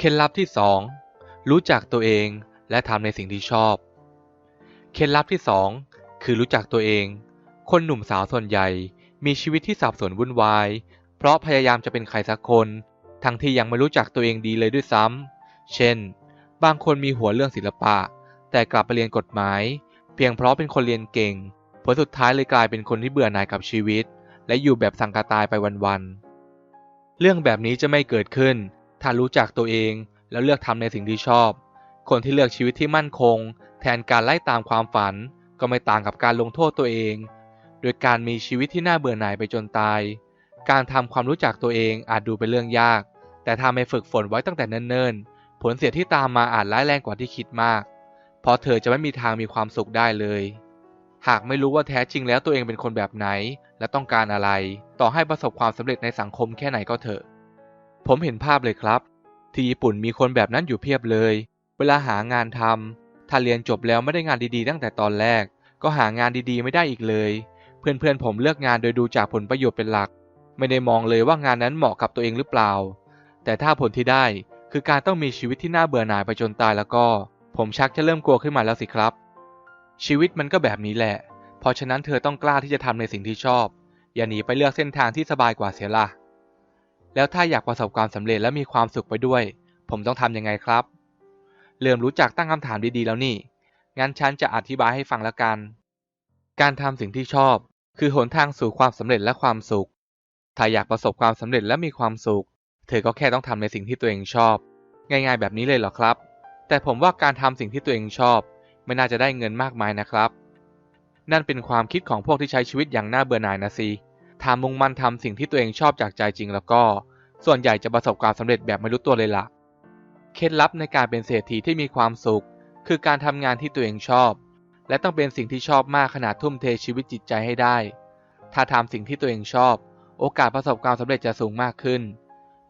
เคล็ดลับที่ 2 รู้จักตัวเองและทำในสิ่งที่ชอบ เคล็ดลับที่ 2 คือรู้จักตัวเอง คนหนุ่มสาวส่วนใหญ่ มีชีวิตที่สับสนวุ่นวาย เพราะพยายามจะเป็นใครสักคน ทั้งที่ยังไม่รู้จักตัวเองดีเลยด้วยซ้ำ เช่น บางคนมีหัวเรื่องศิลปะ แต่กลับไปเรียนกฎหมาย เพียงเพราะเป็นคนเรียนเก่ง ผลสุดท้ายเลยกลายเป็นคนที่เบื่อหน่ายกับชีวิต และอยู่แบบสังกาตายไปวันๆ เรื่องแบบนี้จะไม่เกิดขึ้น ถ้ารู้จักตัวเองแล้วเลือกทำในสิ่งที่ชอบ คนที่เลือกชีวิตที่มั่นคง แทนการไล่ตามความฝัน ก็ไม่ต่างกับการลงโทษตัวเอง โดยการมีชีวิตที่น่าเบื่อหน่ายไปจนตาย การทำความรู้จักตัวเองอาจดูเป็นเรื่องยาก แต่ถ้าไม่ฝึกฝนไว้ตั้งแต่เนิ่นๆ ผลเสียที่ตามมาอาจร้ายแรงกว่าที่คิดมาก เพราะเธอจะไม่มีทางมีความสุขได้เลย หากไม่รู้ว่าแท้จริงแล้วตัวเองเป็นคนแบบไหน และต้องการอะไร ต่อให้ประสบความสำเร็จในสังคมแค่ไหนก็เถอะ ผมเห็นภาพเลยครับ ที่ญี่ปุ่นมีคนแบบนั้นอยู่เพียบเลย เวลาหางานทำถ้าเรียนจบแล้วไม่ได้งานดีๆตั้งแต่ตอนแรก ก็หางานดีๆไม่ได้อีกเลย เพื่อนๆผมเลือกงานโดยดูจากผลประโยชน์เป็นหลัก ไม่ได้มองเลยว่างานนั้นเหมาะกับตัวเองหรือเปล่า แต่ถ้าผลที่ได้คือการต้องมีชีวิตที่น่าเบื่อหน่ายไปจนตายแล้วก็ ผมชักจะเริ่มกลัวขึ้นมาแล้วสิครับ ชีวิตมันก็แบบนี้แหละ เพราะฉะนั้นเธอต้องกล้าที่จะทำในสิ่งที่ชอบ อย่าหนีไปเลือกเส้นทางที่สบายกว่าเสียละ แล้วถ้าอยากประสบความสำเร็จและมีความสุขไปด้วย ผมต้องทำยังไงครับ เริ่มรู้จักตั้งคำถามดีๆแล้วนี่ งั้นฉันจะอธิบายให้ฟังล้วกัน การทำสิ่งที่ชอบ คือหนทางสู่ความสำเร็จและความสุข ถ้าอยากประสบความสำเร็จและมีความสุข เธอก็แค่ต้องทำในสิ่งที่ตัวเองชอบ ง่ายๆ แบบนี้เลยเหรอครับ แต่ผมว่าการทำสิ่งที่ตัวเองชอบ ไม่น่าจะได้เงินมากมายนะครับ นั่นเป็นความคิดของพวกที่ใช้ชีวิตอย่างน่าเบื่อหน่ายนะสิ ถ้ามุ่งมั่นทำสิ่งที่ตัวเองชอบจากใจจริงแล้วก็ ส่วนใหญ่จะประสบความสำเร็จแบบไม่รู้ตัวเลยละ่ะ เคล็ดลับในการเป็นเศรษฐีที่มีความสุข คือการทำงานที่ตัวเองชอบ และต้องเป็นสิ่งที่ชอบมากขนาดทุ่มเทชีวิตจิตใจให้ได้ ถ้าทำสิ่งที่ตัวเองชอบ โอกาสประสบความสำเร็จจะสูงมากขึ้น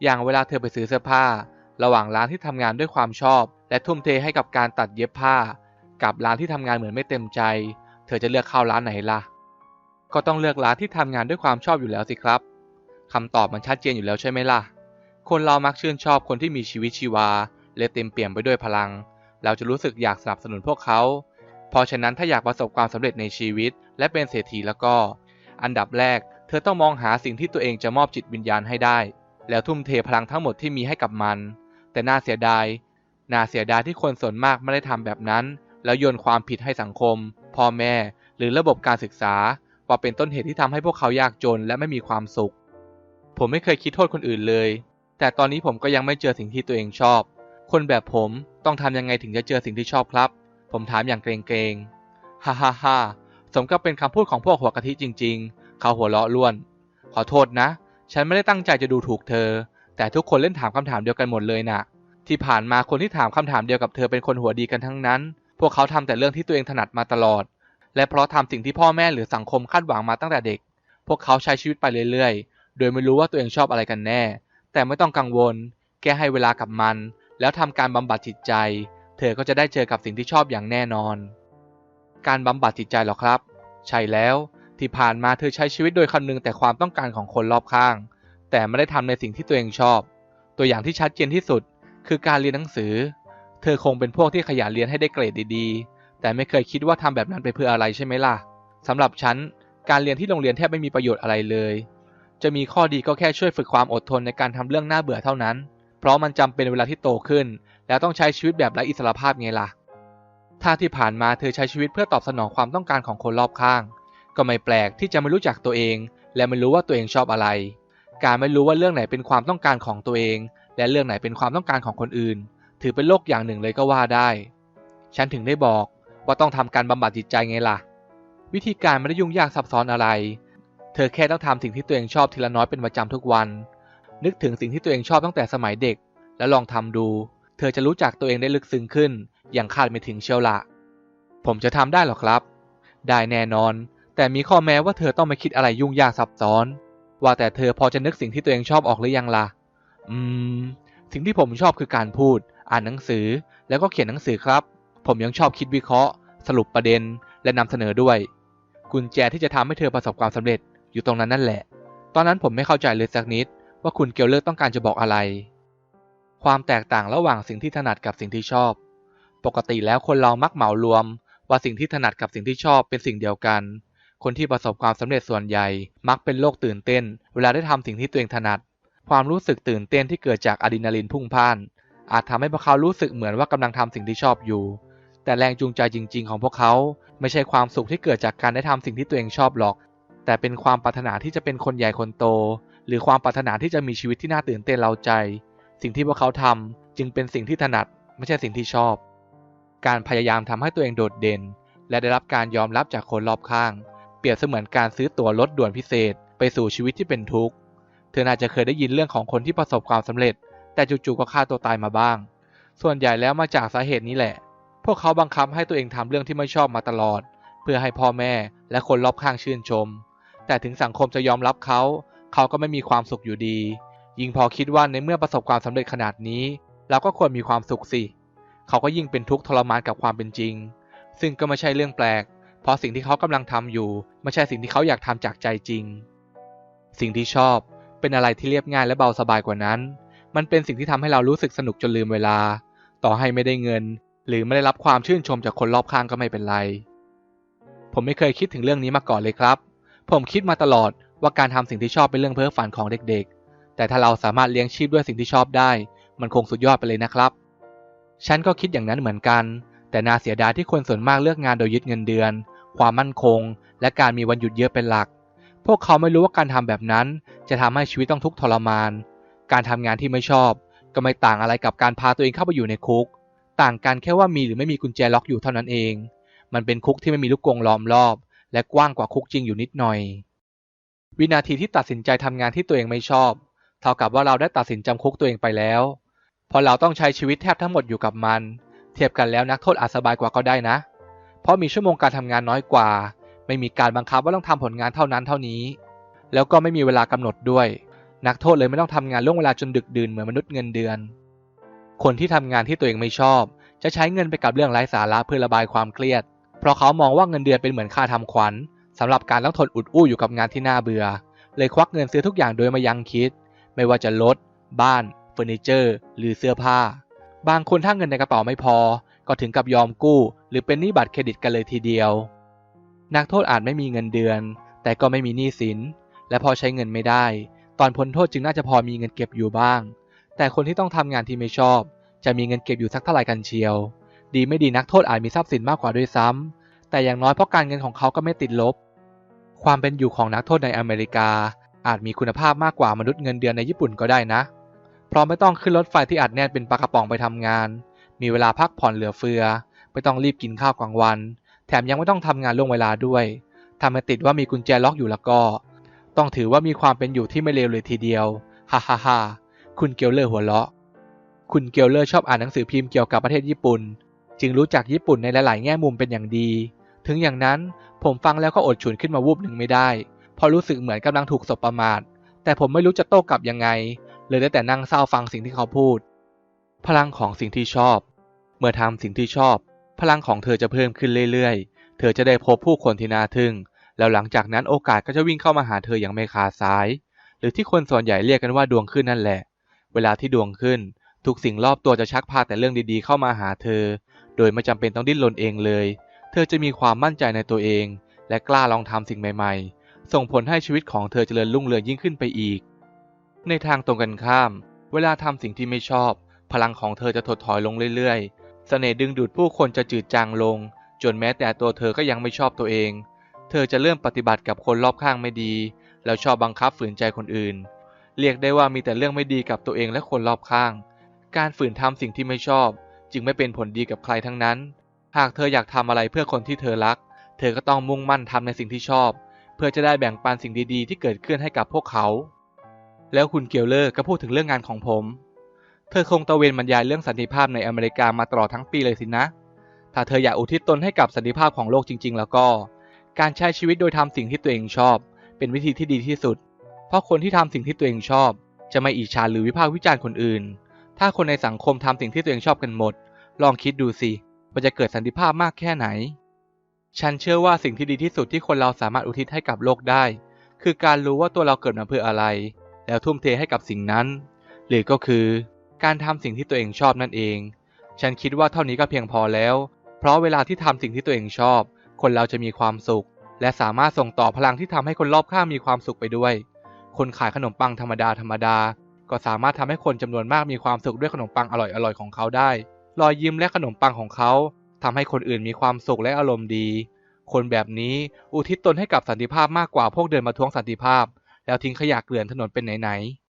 อย่างเวลาเธอไปซื้อเสื้อผ้า ระหว่างร้านที่ทำงานด้วยความชอบ และทุ่มเทให้กับการตัดเย็บผ้า กับร้านที่ทำงานเหมือนไม่เต็มใจ เธอจะเลือกเข้าร้านไหนล่ะ ก็ต้องเลือกร้านที่ทำงานด้วยความชอบอยู่แล้วสิครับคำตอบมันชัดเจนอยู่แล้วใช่ไหมล่ะ คนเรามักชื่นชอบคนที่มีชีวิตชีวา และเต็มเปี่ยมไปด้วยพลัง เราจะรู้สึกอยากสนับสนุนพวกเขา เพราะฉะนั้นถ้าอยากประสบความสำเร็จในชีวิต และเป็นเศรษฐีแล้วก็ อันดับแรก เธอต้องมองหาสิ่งที่ตัวเองจะมอบจิตวิญญาณให้ได้ แล้วทุ่มเทพลังทั้งหมดที่มีให้กับมัน แต่น่าเสียดาย น่าเสียดายที่คนส่วนมากไม่ได้ทำแบบนั้น แล้วโยนความผิดให้สังคม พ่อแม่ หรือระบบการศึกษา ว่าเป็นต้นเหตุที่ทำให้พวกเขายากจนและไม่มีความสุข ผมไม่เคยคิดโทษคนอื่นเลย แต่ตอนนี้ผมก็ยังไม่เจอสิ่งที่ตัวเองชอบ คนแบบผมต้องทำยังไงถึงจะเจอสิ่งที่ชอบครับ ผมถามอย่างเกรงๆฮ่าฮ่าฮ่าสมกับเป็นคำพูดของพวกหัวกะทิจริง ๆ เขาหัวเราะล้วน ขอโทษนะ ฉันไม่ได้ตั้งใจจะดูถูกเธอ แต่ทุกคนเล่นถามคำถามเดียวกันหมดเลยนะ่ะ ที่ผ่านมาคนที่ถามคำถามเดียวกับเธอเป็นคนหัวดีกันทั้งนั้น พวกเขาทำแต่เรื่องที่ตัวเองถนัดมาตลอด และเพราะทำสิ่งที่พ่อแม่หรือสังคมคาดหวังมาตั้งแต่เด็ก พวกเขาใช้ชีวิตไปเรื่อยๆ โดยไม่รู้ว่าตัวเองชอบอะไรกันแน่ แต่ไม่ต้องกังวลแค่ให้เวลากับมัน แล้วทำการบำบัดจิตใจ เธอก็จะได้เจอกับสิ่งที่ชอบอย่างแน่นอน การบำบัดจิตใจหรอครับ ใช่แล้ว ที่ผ่านมาเธอใช้ชีวิตโดยคำนึงแต่ความต้องการของคนรอบข้าง แต่ไม่ได้ทำในสิ่งที่ตัวเองชอบ ตัวอย่างที่ชัดเจนที่สุด คือการเรียนหนังสือ เธอคงเป็นพวกที่ขยันเรียนให้ได้เกรดดีๆ แต่ไม่เคยคิดว่าทำแบบนั้นไปเพื่ออะไรใช่ไหมล่ะสำหรับฉัน การเรียนที่โรงเรียนแทบไม่มีประโยชน์อะไรเลย จะมีข้อดีก็แค่ช่วยฝึกความอดทนในการทำเรื่องน่าเบื่อเท่านั้น เพราะมันจำเป็นเวลาที่โตขึ้น แล้วต้องใช้ชีวิตแบบไร้อิสรภาพไงล่ะ ถ้าที่ผ่านมาเธอใช้ชีวิตเพื่อตอบสนองความต้องการของคนรอบข้าง ก็ไม่แปลกที่จะไม่รู้จักตัวเอง และไม่รู้ว่าตัวเองชอบอะไร การไม่รู้ว่าเรื่องไหนเป็นความต้องการของตัวเอง และเรื่องไหนเป็นความต้องการของคนอื่น ถือเป็นโลกอย่างหนึ่งเลยก็ว่าได้ ฉันถึงได้บอก ว่าต้องทำการบำบัดจิตใจไงล่ะ วิธีการไม่ได้ยุ่งยากซับซ้อนอะไร เธอแค่ต้องทำสิ่งที่ตัวเองชอบทีละน้อยเป็นประจำทุกวัน นึกถึงสิ่งที่ตัวเองชอบตั้งแต่สมัยเด็ก แล้วลองทำดู เธอจะรู้จักตัวเองได้ลึกซึ้งขึ้น อย่างคาดไม่ถึงเชียวละผมจะทำได้หรอครับ ได้แน่นอน แต่มีข้อแม้ว่าเธอต้องไม่คิดอะไรยุ่งยากซับซ้อน ว่าแต่เธอพอจะนึกสิ่งที่ตัวเองชอบออกหรือยังล่ะ อืม สิ่งที่ผมชอบคือการพูด อ่านหนังสือ แล้วก็เขียนหนังสือครับ ผมยังชอบคิดวิเคราะห์ สรุปประเด็น และนำเสนอด้วย กุญแจที่จะทำให้เธอประสบความสำเร็จอยู่ตรงนั้นนั่นแหละ ตอนนั้นผมไม่เข้าใจเลยสักนิด ว่าคุณเกียวเลิกต้องการจะบอกอะไร ความแตกต่างระหว่างสิ่งที่ถนัดกับสิ่งที่ชอบ ปกติแล้วคนเรามักเหมารวม ว่าสิ่งที่ถนัดกับสิ่งที่ชอบเป็นสิ่งเดียวกัน คนที่ประสบความสำเร็จส่วนใหญ่ มักเป็นโรคตื่นเต้น เวลาได้ทำสิ่งที่ตัวเองถนัด ความรู้สึกตื่นเต้นที่เกิดจากอะดรีนาลินพุ่งพ่านอาจทำให้พวกเขารู้สึกเหมือนว่ากำลังทำสิ่งที่ชอบอยู่ แต่แรงจูงใจจริง ๆ ของพวกเขา ไม่ใช่ความสุขที่เกิดจากการได้ทำสิ่งที่ตัวเองชอบหรอก แต่เป็นความปรารถนาที่จะเป็นคนใหญ่คนโต หรือความปรารถนาที่จะมีชีวิตที่น่าตื่นเต้นเราใจ สิ่งที่พวกเขาทำจึงเป็นสิ่งที่ถนัด ไม่ใช่สิ่งที่ชอบ การพยายามทำให้ตัวเองโดดเด่น และได้รับการยอมรับจากคนรอบข้าง เปรียบเสมือนการซื้อตั๋วรถด่วนพิเศษ ไปสู่ชีวิตที่เป็นทุกข์ เธอน่าจะเคยได้ยินเรื่องของคนที่ประสบความสำเร็จ แต่จู่ๆก็ฆ่าตัวตายมาบ้าง ส่วนใหญ่แล้วมาจากสาเหตุนี้แหละ วกเขาบังคับให้ตัวเองทำเรื่องที่ไม่ชอบมาตลอด เพื่อให้พ่อแม่และคนรอบข้างชื่นชม แต่ถึงสังคมจะยอมรับเขา เขาก็ไม่มีความสุขอยู่ดี ยิ่งพอคิดว่าในเมื่อประสบความสำเร็จขนาดนี้ เราก็ควรมีความสุขสิ เขาก็ยิ่งเป็นทุกข์ทรมานกับความเป็นจริง ซึ่งก็ไม่ใช่เรื่องแปลก เพราะสิ่งที่เขากำลังทำอยู่ไม่ใช่สิ่งที่เขาอยากทำจากใจจริง สิ่งที่ชอบเป็นอะไรที่เรียบง่ายและเบาสบายกว่านั้น มันเป็นสิ่งที่ทำให้เรารู้สึกสนุกจนลืมเวลา ต่อให้ไม่ได้เงิน หรือไม่ได้รับความชื่นชมจากคนรอบข้างก็ไม่เป็นไร ผมไม่เคยคิดถึงเรื่องนี้มาก่อนเลยครับ ผมคิดมาตลอดว่าการทำสิ่งที่ชอบเป็นเรื่องเพ้อฝันของเด็กๆ แต่ถ้าเราสามารถเลี้ยงชีพด้วยสิ่งที่ชอบได้ มันคงสุดยอดไปเลยนะครับ ฉันก็คิดอย่างนั้นเหมือนกัน แต่น่าเสียดายที่คนส่วนมากเลือกงานโดยยึดเงินเดือน ความมั่นคง และการมีวันหยุดเยอะเป็นหลัก พวกเขาไม่รู้ว่าการทำแบบนั้น จะทำให้ชีวิตต้องทุกข์ทรมาน การทำงานที่ไม่ชอบ ก็ไม่ต่างอะไรกับการพาตัวเองเข้าไปอยู่ในคุก ต่างกันแค่ว่ามีหรือไม่มีกุญแจล็อกอยู่เท่านั้นเอง มันเป็นคุกที่ไม่มีลูกกรงล้อมรอบ และกว้างกว่าคุกจริงอยู่นิดหน่อย วินาทีที่ตัดสินใจทำงานที่ตัวเองไม่ชอบ เท่ากับว่าเราได้ตัดสินจำคุกตัวเองไปแล้วพราะเราต้องใช้ชีวิตแทบทั้งหมดอยู่กับมัน เทียบกันแล้วนักโทษอาจสบายกว่าก็ได้นะ เพราะมีชั่วโมงการทำงานน้อยกว่า ไม่มีการบังคับว่าต้องทำผลงานเท่านั้นเท่านี้ แล้วก็ไม่มีเวลากำหนดด้วย นักโทษเลยไม่ต้องทำงานล่วงเวลาจนดึกดื่นเหมือนมนุษย์เงินเดือน คนที่ทำงานที่ตัวเองไม่ชอบ จะใช้เงินไปกับเรื่องไร้สาระเพื่อระบายความเครียด เพราะเขามองว่าเงินเดือนเป็นเหมือนค่าทำขวัญสำหรับการต้องทนอุดอู้อยู่กับงานที่น่าเบื่อ เลยควักเงินซื้อทุกอย่างโดยไม่ยั้งคิด ไม่ว่าจะรถบ้านเฟอร์นิเจอร์ หรือเสื้อผ้า บางคนถ้าเงินในกระเป๋าไม่พอ ก็ถึงกับยอมกู้ หรือเป็นหนี้บัตรเครดิตกันเลยทีเดียว นักโทษอาจไม่มีเงินเดือน แต่ก็ไม่มีหนี้สิน และพอใช้เงินไม่ได้ ตอนพ้นโทษจึงน่าจะพอมีเงินเก็บอยู่บ้าง แต่คนที่ต้องทำงานที่ไม่ชอบ จะมีเงินเก็บอยู่สักเท่าไหร่กันเชียว ดีไม่ดีนักโทษอาจมีทรัพย์สินมากกว่าด้วยซ้ำแต่อย่างน้อยเพราะการเงินของเขาก็ไม่ติดลบ ความเป็นอยู่ของนักโทษในอเมริกา อาจมีคุณภาพมากกว่ามนุษย์เงินเดือนในญี่ปุ่นก็ได้นะ เพราะไม่ต้องขึ้นรถไฟที่อัดแน่นเป็นปลากระป๋องไปทำงาน มีเวลาพักผ่อนเหลือเฟือ ไม่ต้องรีบกินข้าวกลางวัน แถมยังไม่ต้องทำงานล่วงเวลาด้วยทำให้ติดว่ามีกุญแจล็อกอยู่แล้วก็ ต้องถือว่ามีความเป็นอยู่ที่ไม่เลวเลยทีเดียว ฮ่าฮ่าฮ่า คุณเกลเลอร์หัวเราะ คุณเกลเลอร์ชอบอ่านหนังสือพิมพ์เกี่ยวกับประเทศญี่ปุ่น จึงรู้จักญี่ปุ่นในหลาย ๆ แง่มุมเป็นอย่างดี ถึงอย่างนั้นผมฟังแล้วก็อดฉุนขึ้นมาวูบหนึ่งไม่ได้เพราะรู้สึกเหมือนกำลังถูกสบประมาท แต่ผมไม่รู้จะโต้กลับยังไง เลยได้แต่นั่งเศร้าฟังสิ่งที่เขาพูด พลังของสิ่งที่ชอบ เมื่อทำสิ่งที่ชอบ พลังของเธอจะเพิ่มขึ้นเรื่อย ๆ เธอจะได้พบผู้คนที่น่าทึ่ง แล้วหลังจากนั้นโอกาสก็จะวิ่งเข้ามาหาเธออย่างไม่ขาดสาย หรือที่คนส่วนใหญ่เรียกกันว่าดวงขึ้นนั่นแหละ เวลาที่ดวงขึ้น ทุกสิ่งรอบตัวจะชักพาแต่เรื่องดีๆเข้ามาหาเธอ โดยไม่จำเป็นต้องดิ้นรนเองเลย เธอจะมีความมั่นใจในตัวเอง และกล้าลองทำสิ่งใหม่ ๆ ส่งผลให้ชีวิตของเธอเจริญรุ่งเรืองยิ่งขึ้นไปอีก ในทางตรงกันข้าม เวลาทำสิ่งที่ไม่ชอบ พลังของเธอจะถดถอยลงเรื่อยๆเสน่ห์ดึงดูดผู้คนจะจืดจางลง จนแม้แต่ตัวเธอก็ยังไม่ชอบตัวเอง เธอจะเริ่มปฏิบัติกับคนรอบข้างไม่ดี แล้วชอบบังคับฝืนใจคนอื่น เรียกได้ว่ามีแต่เรื่องไม่ดีกับตัวเองและคนรอบข้าง การฝืนทำสิ่งที่ไม่ชอบ จึงไม่เป็นผลดีกับใครทั้งนั้น หากเธออยากทำอะไรเพื่อคนที่เธอรัก เธอก็ต้องมุ่งมั่นทำในสิ่งที่ชอบ เพื่อจะได้แบ่งปันสิ่งดีๆ ที่เกิดขึ้นให้กับพวกเขา แล้วคุณเกียวเลอร์ก็พูดถึงเรื่องงานของผม เธอคงตะเวนบรรยายเรื่องสันติภาพในอเมริกามาตลอดทั้งปีเลยสินะ ถ้าเธออยากอุทิศตนให้กับสันติภาพของโลกจริง ๆ แล้วก็ การใช้ชีวิตโดยทำสิ่งที่ตัวเองชอบ เป็นวิธีที่ดีที่สุด เพราะคนที่ทำสิ่งที่ตัวเองชอบ จะไม่อิจฉาหรือวิพากษ์วิจารณ์คนอื่น ถ้าคนในสังคมทำสิ่งที่ตัวเองชอบกันหมด ลองคิดดูสิว่าจะเกิดสันติภาพมากแค่ไหน ฉันเชื่อว่าสิ่งที่ดีที่สุดที่คนเราสามารถอุทิศให้กับโลกได้ คือการรู้ว่าตัวเราเกิดมาเพื่ออะไร แล้วทุ่มเทให้กับสิ่งนั้น หรือก็คือ การทำสิ่งที่ตัวเองชอบนั่นเอง ฉันคิดว่าเท่านี้ก็เพียงพอแล้ว เพราะเวลาที่ทำสิ่งที่ตัวเองชอบ คนเราจะมีความสุข และสามารถส่งต่อพลังที่ทำให้คนรอบข้างมีความสุขไปด้วย คนขายขนมปังธรรมดาธรรมดา ก็สามารถทำให้คนจำนวนมากมีความสุขด้วยขนมปังอร่อยๆของเขาได้ รอยยิ้มและขนมปังของเขาทำให้คนอื่นมีความสุขและอารมณ์ดี คนแบบนี้อุทิศตนให้กับสันติภาพมากกว่าพวกเดินมาทวงสันติภาพ แล้วทิ้งขยะเกลื่อนถนนเป็นไหน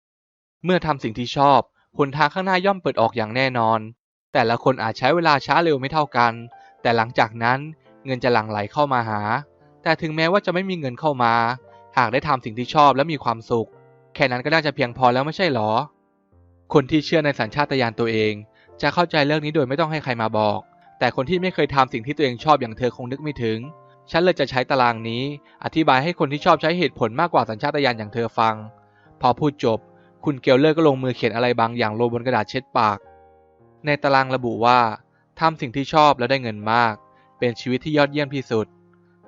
ๆ เมื่อทำสิ่งที่ชอบหนทางข้างหน้าย่อมเปิดออกอย่างแน่นอน แต่ละคนอาจใช้เวลาช้าเร็วไม่เท่ากัน แต่หลังจากนั้นเงินจะหลั่งไหลเข้ามาหา แต่ถึงแม้ว่าจะไม่มีเงินเข้ามา หากได้ทำสิ่งที่ชอบและมีความสุข แค่นั้นก็น่าจะเพียงพอแล้วไม่ใช่หรอ คนที่เชื่อในสัญชาตญาณตัวเอง จะเข้าใจเรื่องนี้โดยไม่ต้องให้ใครมาบอก แต่คนที่ไม่เคยทำสิ่งที่ตัวเองชอบอย่างเธอคงนึกไม่ถึง ฉันเลยจะใช้ตารางนี้ อธิบายให้คนที่ชอบใช้เหตุผลมากกว่าสัญชาตญาณอย่างเธอฟัง พอพูดจบ คุณเกลเลอร์ก็ลงมือเขียนอะไรบางอย่างลงบนกระดาษเช็ดปาก ในตารางระบุว่าทำสิ่งที่ชอบแล้วได้เงินมาก เป็นชีวิตที่ยอดเยี่ยมที่สุด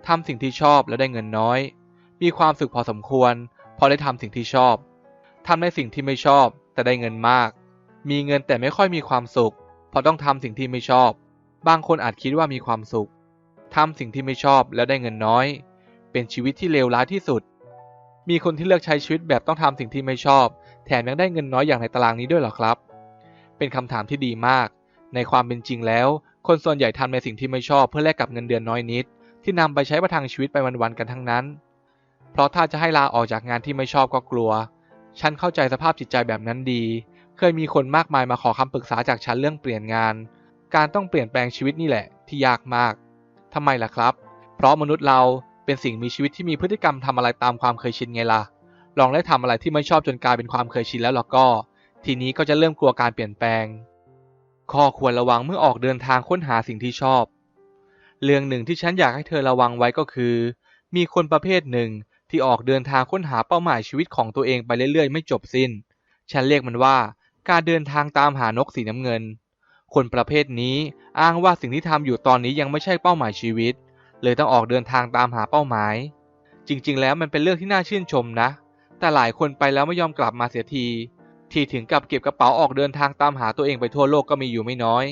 ทำสิ่งที่ชอบแล้วได้เงินน้อย มีความสุขพอสมควร พอได้ทำสิ่งที่ชอบทำในสิ่งที่ไม่ชอบ แต่ได้เงินมาก มีเงินแต่ไม่ค่อยมีความสุขเพราะต้องทำสิ่งที่ไม่ชอบ บางคนอาจคิดว่ามีความสุขทำสิ่งที่ไม่ชอบแล้วได้เงินน้อย เป็นชีวิตที่เลวร้ายที่สุด มีคนที่เลือกใช้ชีวิตแบบต้องทำสิ่งที่ไม่ชอบ แถมยังได้เงินน้อยอย่างในตารางนี้ด้วยหรอครับ เป็นคำถามที่ดีมาก ในความเป็นจริงแล้ว คนส่วนใหญ่ทำในสิ่งที่ไม่ชอบเพื่อแลกกับเงินเดือนน้อยนิด ที่นำไปใช้ประทังชีวิตไปวันๆกันทั้งนั้น เพราะถ้าจะให้ลาออกจากงานที่ไม่ชอบก็กลัว ฉันเข้าใจสภาพจิตใจแบบนั้นดี เคยมีคนมากมายมาขอคำปรึกษาจากฉันเรื่องเปลี่ยนงาน การต้องเปลี่ยนแปลงชีวิตนี่แหละ ที่ยากมากทำไมล่ะครับ เพราะมนุษย์เราเป็นสิ่งมีชีวิตที่มีพฤติกรรมทำอะไรตามความเคยชินไงล่ะ ลองได้ทำอะไรที่ไม่ชอบจนกลายเป็นความเคยชินแล้วหรอก็ ทีนี้ก็จะเริ่มกลัวการเปลี่ยนแปลง ข้อควรระวังเมื่อออกเดินทางค้นหาสิ่งที่ชอบ เรื่องหนึ่งที่ฉันอยากให้เธอระวังไว้ก็คือ มีคนประเภทหนึ่ง ที่ออกเดินทางค้นหาเป้าหมายชีวิตของตัวเองไปเรื่อยๆ ไม่จบสิ้น ฉันเรียกมันว่าการเดินทางตามหานกสีน้ำเงิน คนประเภทนี้อ้างว่าสิ่งที่ทำอยู่ตอนนี้ยังไม่ใช่เป้าหมายชีวิต เลยต้องออกเดินทางตามหาเป้าหมาย จริงๆ แล้วมันเป็นเรื่องที่น่าชื่นชมนะ แต่หลายคนไปแล้วไม่ยอมกลับมาเสียที ที่ถึงกับเก็บกระเป๋าออกเดินทางตามหาตัวเองไปทั่วโลกก็มีอยู่ไม่น้อย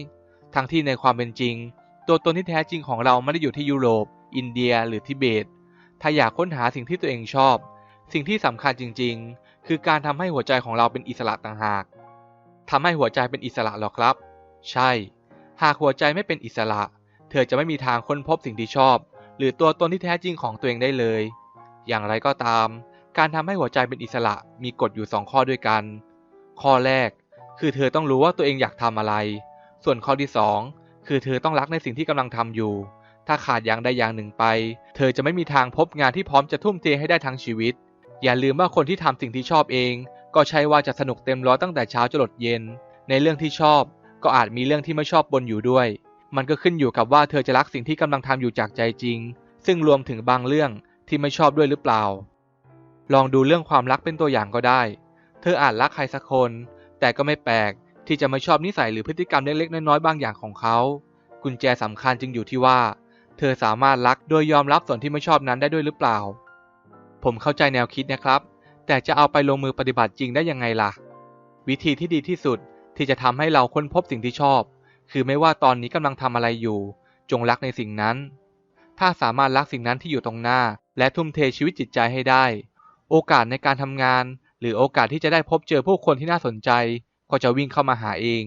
ทั้งที่ในความเป็นจริง ตัวตนที่แท้จริงของเราไม่ได้อยู่ที่ยุโรป อินเดีย หรือทิเบต ถ้าอยากค้นหาสิ่งที่ตัวเองชอบ สิ่งที่สำคัญจริง ๆ คือการทำให้หัวใจของเราเป็นอิสระต่างหากทำให้หัวใจเป็นอิสระหรอครับ ใช่ หากหัวใจไม่เป็นอิสระ เธอจะไม่มีทางค้นพบสิ่งที่ชอบ หรือตัวตนที่แท้จริงของตัวเองได้เลย อย่างไรก็ตาม การทำให้หัวใจเป็นอิสระมีกฎอยู่ 2 ข้อด้วยกัน ข้อแรก คือเธอต้องรู้ว่าตัวเองอยากทำอะไร ส่วนข้อที่ 2 คือเธอต้องรักในสิ่งที่กำลังทำอยู่ ถ้าขาดอย่างใดอย่างหนึ่งไป เธอจะไม่มีทางพบงานที่พร้อมจะทุ่มเทให้ได้ทั้งชีวิต อย่าลืมว่าคนที่ทำสิ่งที่ชอบเอง ก็ใช่ว่าจะสนุกเต็มร้อยตั้งแต่เช้าจรดเย็น ในเรื่องที่ชอบ ก็อาจมีเรื่องที่ไม่ชอบบนอยู่ด้วย มันก็ขึ้นอยู่กับว่าเธอจะรักสิ่งที่กำลังทำอยู่จากใจจริง ซึ่งรวมถึงบางเรื่องที่ไม่ชอบด้วยหรือเปล่า ลองดูเรื่องความรักเป็นตัวอย่างก็ได้ เธออาจรักใครสักคน แต่ก็ไม่แปลกที่จะไม่ชอบนิสัยหรือพฤติกรรมเล็กๆน้อยๆบางอย่างของเขา กุญแจสำคัญจึงอยู่ที่ว่า เธอสามารถรักโดยยอมรับส่วนที่ไม่ชอบนั้นได้ด้วยหรือเปล่า ผมเข้าใจแนวคิดนะครับ แต่จะเอาไปลงมือปฏิบัติจริงได้ยังไงล่ะ วิธีที่ดีที่สุดที่จะทำให้เราค้นพบสิ่งที่ชอบ คือไม่ว่าตอนนี้กำลังทำอะไรอยู่ จงรักในสิ่งนั้น ถ้าสามารถรักสิ่งนั้นที่อยู่ตรงหน้า และทุ่มเทชีวิตจิตใจให้ได้ โอกาสในการทำงาน หรือโอกาสที่จะได้พบเจอผู้คนที่น่าสนใจ ก็จะวิ่งเข้ามาหาเอง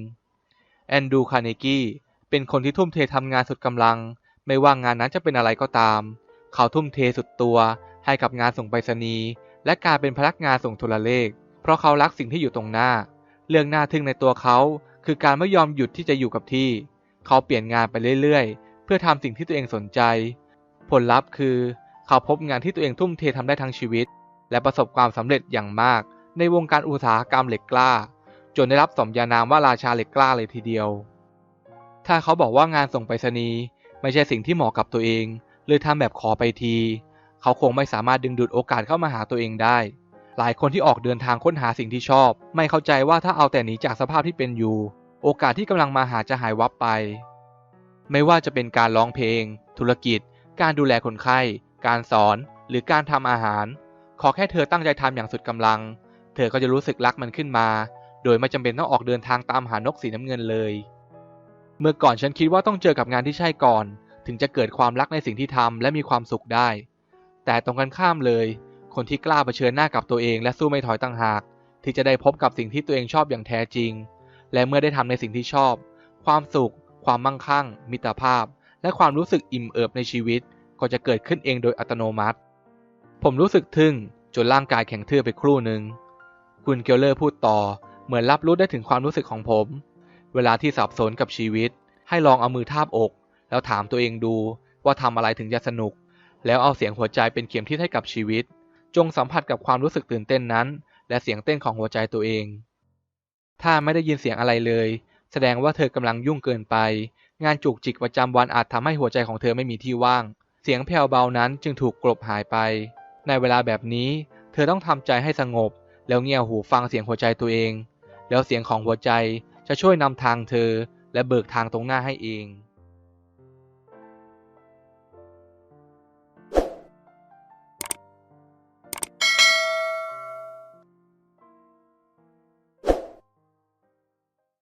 แอนดูคาร์เนกี้เป็นคนที่ทุ่มเททำงานสุดกำลัง ไม่ว่างานนั้นจะเป็นอะไรก็ตาม เขาทุ่มเทสุดตัวให้กับงานส่งไปรษณีย์และการเป็นพนักงานส่งโทรเลข เพราะเขารักสิ่งที่อยู่ตรงหน้า เรื่องน่าทึ่งในตัวเขา คือการไม่ยอมหยุดที่จะอยู่กับที่ เขาเปลี่ยนงานไปเรื่อยๆ เพื่อทำสิ่งที่ตัวเองสนใจ ผลลัพธ์คือ เขาพบงานที่ตัวเองทุ่มเททำได้ทั้งชีวิต และประสบความสำเร็จอย่างมาก ในวงการอุตสาหกรรมเหล็กกล้า จนได้รับสมญานามว่าราชาเหล็กกล้าเลยทีเดียว ถ้าเขาบอกว่างานส่งไปรษณีย์ ไม่ใช่สิ่งที่เหมาะกับตัวเองเลยทำแบบขอไปที เขาคงไม่สามารถดึงดูดโอกาสเข้ามาหาตัวเองได้ หลายคนที่ออกเดินทางค้นหาสิ่งที่ชอบ ไม่เข้าใจว่าถ้าเอาแต่หนีจากสภาพที่เป็นอยู่ โอกาสที่กำลังมาหาจะหายวับไป ไม่ว่าจะเป็นการร้องเพลง ธุรกิจ การดูแลคนไข้ การสอน หรือการทำอาหาร ขอแค่เธอตั้งใจทำอย่างสุดกำลัง เธอก็จะรู้สึกรักมันขึ้นมา โดยไม่จำเป็นต้องออกเดินทางตามหานกสีน้ำเงินเลย เมื่อก่อนฉันคิดว่าต้องเจอกับงานที่ใช่ก่อน ถึงจะเกิดความรักในสิ่งที่ทำและมีความสุขได้ แต่ตรงกันข้ามเลย คนที่กล้าเผชิญหน้ากับตัวเองและสู้ไม่ถอยต่างหาก ที่จะได้พบกับสิ่งที่ตัวเองชอบอย่างแท้จริง และเมื่อได้ทำในสิ่งที่ชอบ ความสุข ความมั่งคั่ง มิตรภาพ และความรู้สึกอิ่มเอิบในชีวิต ก็จะเกิดขึ้นเองโดยอัตโนมัติ ผมรู้สึกทึ่งจนร่างกายแข็งทื่อไปครู่หนึ่งคุณเกลเลอร์พูดต่อ เหมือนรับรู้ได้ถึงความรู้สึกของผม เวลาที่สับสนกับชีวิต ให้ลองเอามือทาบอก แล้วถามตัวเองดูว่าทำอะไรถึงจะสนุก แล้วเอาเสียงหัวใจเป็นเข็มทิศให้กับชีวิต จงสัมผัสกับความรู้สึกตื่นเต้นนั้น และเสียงเต้นของหัวใจตัวเอง ถ้าไม่ได้ยินเสียงอะไรเลย แสดงว่าเธอกำลังยุ่งเกินไป งานจุกจิกประจำวันอาจทำให้หัวใจของเธอไม่มีที่ว่าง เสียงแผ่วเบานั้นจึงถูกกลบหายไป ในเวลาแบบนี้ เธอต้องทำใจให้สงบ แล้วเงี่ยหูฟังเสียงหัวใจตัวเอง แล้วเสียงของหัวใจ จะช่วยนำทางเธอและเบิกทางตรงหน้าให้เอง